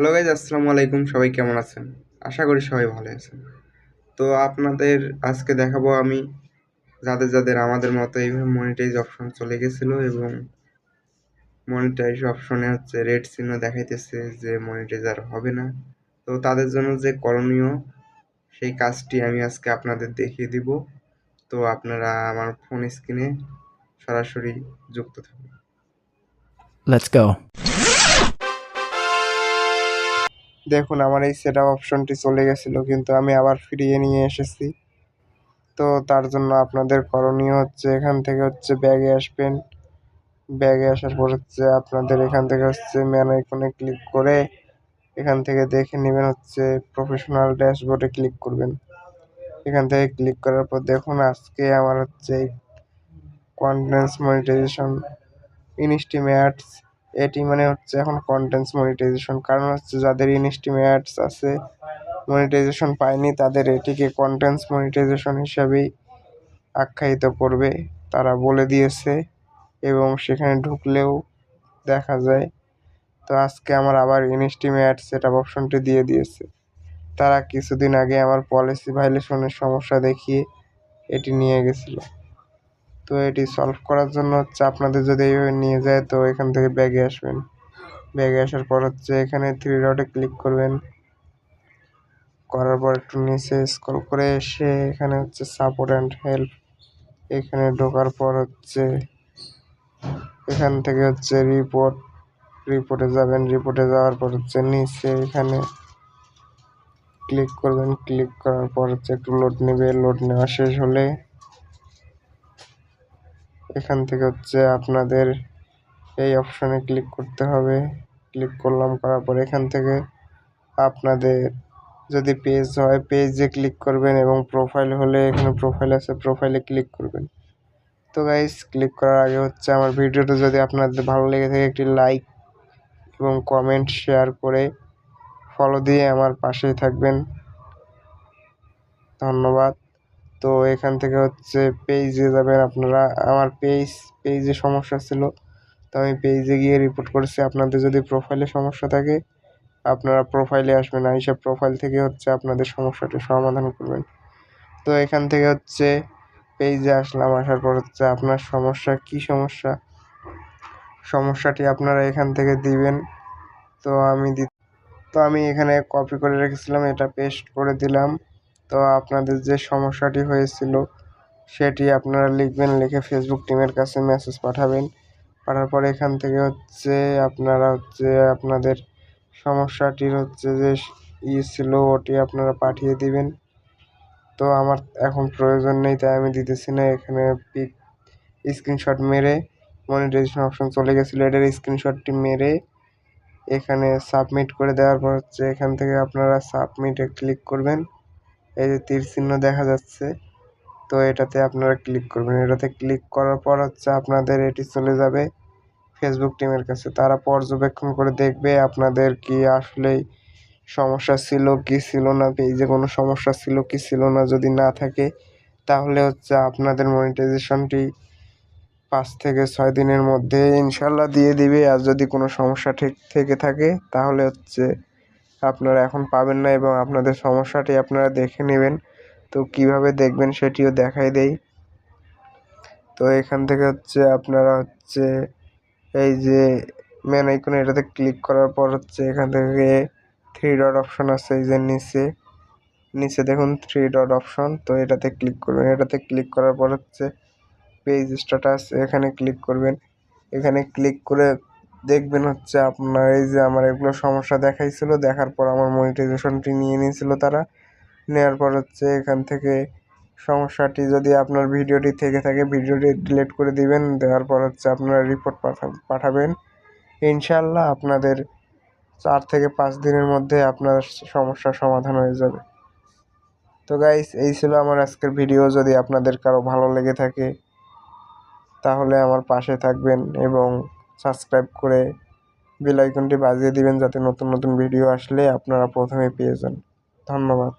Hello guys আসসালামু আলাইকুম। সবাই কেমন আছেন? আশা করি সবাই ভালো আছেন। তো আপনাদের আজকে দেখাবো আমি যাদের যাদের আমাদের মতো এইভাবে মনিটাইজ অপশন চলে গেছিল এবং মনিটাইজ অপশনে হচ্ছে রেড চিহ্ন দেখাইতেছে যে মনিটাইজ আর হবে না। তো তাদের জন্য যে করণীয় সেই কাজটি আমি আজকে আপনাদের দেখিয়ে দিব। তো আপনারা আমার ফোন স্ক্রিনে সরাসরি যুক্ত থাকুন. দেখুন, আমার এই সেট অপশনটি চলে গেছিল, কিন্তু আমি আবার ফিরিয়ে নিয়ে এসেছি। তো তার জন্য আপনাদের করণীয় হচ্ছে এখান থেকে হচ্ছে ব্যাগে আসবেন। ব্যাগে আসার পর হচ্ছে আপনাদের এখান থেকে হচ্ছে ম্যান আইকনে ক্লিক করে এখান থেকে দেখে নেবেন হচ্ছে প্রফেশনাল ড্যাশবোর্ডে ক্লিক করবেন। এখান থেকে ক্লিক করার পর দেখুন, আজকে আমার হচ্ছে কন্টেন্টস মনিটাইজেশন ইনস্টিমেটস এটি মানে হচ্ছে এখন কন্টেন্টস মনিটাইজেশন কারণ হচ্ছে যাদের ইনস্টিমেটস আছে মনিটাইজেশন পায়নি, তাদের এটিকে কন্টেন্টস মনিটাইজেশন হিসাবেই আখ্যায়িত করবে। তারা বলে দিয়েছে এবং সেখানে ঢুকলেও দেখা যায়। তো আজকে আমার আবার ইনস্টিমেট সেট আপ অপশনটি দিয়ে দিয়েছে। তারা কিছুদিন আগে আমার পলিসি ভাইলেশনের সমস্যা দেখিয়ে এটি নিয়ে গেছিল। তো এটি সলভ করার জন্য হচ্ছে আপনাদের যদি এইভাবে নিয়ে যায় তো এখান থেকে ব্যাগে আসবেন। ব্যাগে আসার পর হচ্ছে এখানে থ্রি ডটে ক্লিক করবেন। করার পর একটু নিচে স্ক্রল করে এসে এখানে হচ্ছে সাপোর্ট অ্যান্ড হেল্প এখানে ঢোকার পর হচ্ছে এখান থেকে হচ্ছে রিপোর্ট রিপোর্টে যাবেন। রিপোর্টে যাওয়ার পর হচ্ছে নিচে এখানে ক্লিক করবেন। ক্লিক করার পর হচ্ছে একটু লোড নেবে। লোড নেওয়া শেষ হলে এখান থেকে হচ্ছে আপনাদের এই অপশনে ক্লিক করতে হবে। ক্লিক করলাম, করার পর এখান থেকে আপনাদের যদি পেজ হয় পেজে ক্লিক করবেন এবং প্রোফাইল হলে, এখানে প্রোফাইল আছে প্রোফাইলে ক্লিক করবেন। তো গাইস ক্লিক করার আগে হচ্ছে আমার ভিডিওটা যদি আপনাদের ভালো লেগে থাকে, একটি লাইক এবং কমেন্ট শেয়ার করে ফলো দিয়ে আমার পাশেই থাকবেন। ধন্যবাদ। তো এখান থেকে হচ্ছে পেজে যাবেন আপনারা। আমার পেজ পেজে সমস্যা ছিল, তো আমি পেজে গিয়ে রিপোর্ট করেছি। আপনাদের যদি প্রোফাইলে সমস্যা থাকে, আপনারা প্রোফাইলে আসবেন আইসা প্রোফাইল থেকে হচ্ছে আপনাদের সমস্যাটি সমাধান করবেন। তো এখান থেকে হচ্ছে পেজে আসলাম, আসার পর হচ্ছে আপনার সমস্যা, কি সমস্যা? সমস্যাটি আপনারা এখান থেকে দিবেন। তো আমি দি তো আমি এখানে কপি করে রেখেছিলাম, এটা পেস্ট করে দিলাম। তো আপনাদের যে সমস্যাটি হয়েছিল, সেটি আপনারা লিখবেন, লিখে ফেসবুক টিমের কাছে মেসেজ পাঠাবেন। পাঠার পর এখান থেকে হচ্ছে আপনারা হচ্ছে আপনাদের সমস্যাটির হচ্ছে যে ই ছিল, ওটি আপনারা পাঠিয়ে দিবেন। তো আমার এখন প্রয়োজন নেই, তাই আমি দিতেছি না। এখানে পিক স্ক্রিনশট মেরে মনিটাইজেশন অপশন চলে গেছিল, এটার স্ক্রিনশটটি মেরে এখানে সাবমিট করে দেওয়ার পর হচ্ছে এখান থেকে আপনারা সাবমিটে ক্লিক করবেন। এই যে তীর চিহ্ন দেখা যাচ্ছে, তো এটাতে আপনারা ক্লিক করবেন। এটাতে ক্লিক করার পর হচ্ছে আপনাদের এটি চলে যাবে ফেসবুক টিমের কাছে। তারা পর্যবেক্ষণ করে দেখবে আপনাদের কি আসলেই সমস্যা ছিল, কি ছিল না পেজে কোনো সমস্যা ছিল, কি ছিল না যদি না থাকে, তাহলে হচ্ছে আপনাদের মনিটাইজেশনটি পাঁচ থেকে ছয় দিনের মধ্যে ইনশাল্লাহ দিয়ে দিবে। আর যদি কোনো সমস্যা ঠিক থেকে থাকে, তাহলে হচ্ছে আপনারা এখন পাবেন না এবং আপনাদের সমস্যাটি আপনারা দেখে নেবেন। তো কীভাবে দেখবেন সেটিও দেখাই দেই। তো এখান থেকে হচ্ছে আপনারা হচ্ছে এই যে মেন আইকনে এটাতে ক্লিক করার পর হচ্ছে এখান থেকে থ্রি ডট অপশন আছে এই যে নিচে। নিচে দেখুন থ্রি ডট অপশন তো এটাতে ক্লিক করবেন। এটাতে ক্লিক করার পর হচ্ছে পেজ স্ট্যাটাস এখানে ক্লিক করবেন। এখানে ক্লিক করে দেখবেন হচ্ছে আপনার এই যে আমার এগুলো সমস্যা দেখাইছিল, দেখার পর আমার মনিটাইজেশনটি নিয়ে নিয়েছিল তারা। নেওয়ার পর হচ্ছে এখান থেকে সমস্যাটি যদি আপনার ভিডিওটি থেকে থাকে, ভিডিওটি ডিলিট করে দিবেন, দেওয়ার পর হচ্ছে আপনারা রিপোর্ট পাঠা, পাঠাবেন। ইনশাল্লাহ আপনাদের চার থেকে পাঁচ দিনের মধ্যে আপনার সমস্যার সমাধান হয়ে যাবে। তো গাইস এই ছিল আমার আজকের ভিডিও যদি আপনাদের কারও ভালো লেগে থাকে, তাহলে আমার পাশে থাকবেন এবং সাবস্ক্রাইব করে বেল আইকনটি বাজিয়ে দিবেন যাতে নতুন নতুন ভিডিও আসলে আপনারা প্রথমে পেয়ে যান। ধন্যবাদ।